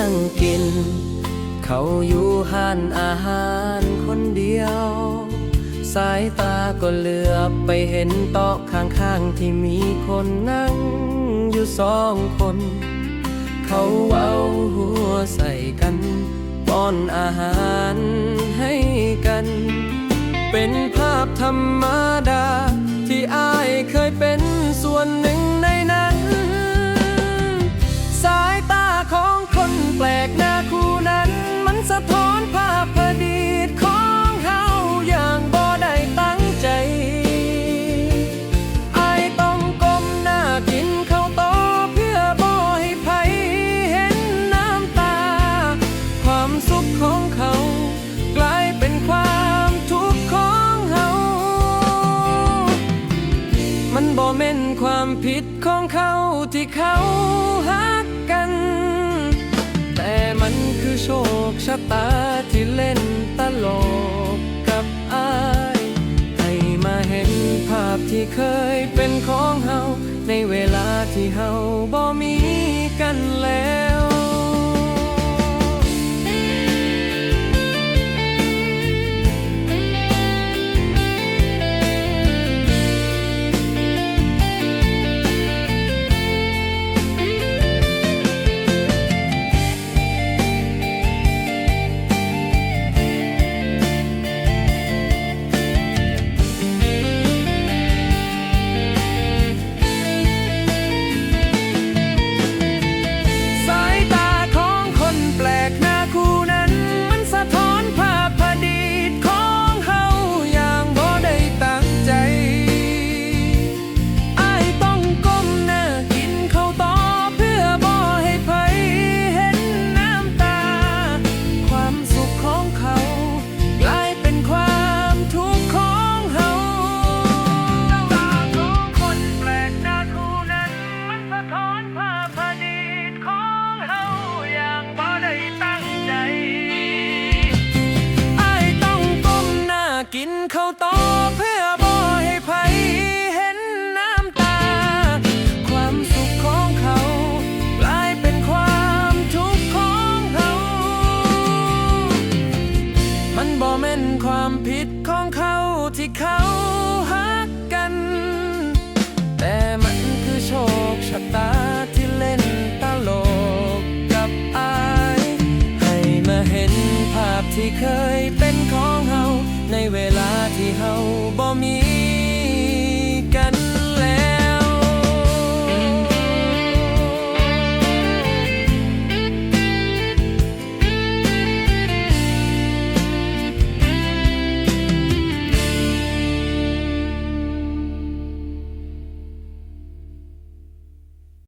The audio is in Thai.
นั่งกิน เขาอยู่ห้านอาหารคนเดียว สายตาก็เหลือบไปเห็นโต๊ะข้างๆที่มีคนนั่งอยู่สองคน เขาเอาหัวใส่กันป้อนอาหารให้กัน เป็นภาพธรรมดา สะท้อนภาพอดีตของเฮาอย่างบ่ได้ตั้งใจไอต้องก้มหน้ากินข้าวโตอเพื่อบ่ให้ไผเห็นน้ำตา ความสุขของเขา กลายเป็นความทุกข์ของเฮามันบ่แม่นความผิดของเขาที่เขาหักกัน มันคือโชคชะตาที่เล่นตลกกับอาย ให้มาเห็นภาพที่เคยเป็นของเฮาในเวลาที่เฮาบ่มีกันแล้ว กินข้าวต้อเพื่อบ่ให้ไผเห็นน้ำตา ความสุขของเขากลายเป็นความทุกข์ของเขา มันบ่แม่นความผิดของเขาที่เขาหักกัน แต่มันคือโชคชะตาที่เล่นตลกกับอาย ให้มาเห็นภาพที่เคยเป็นของเฮาใน เวลาที่เฮาบ่มี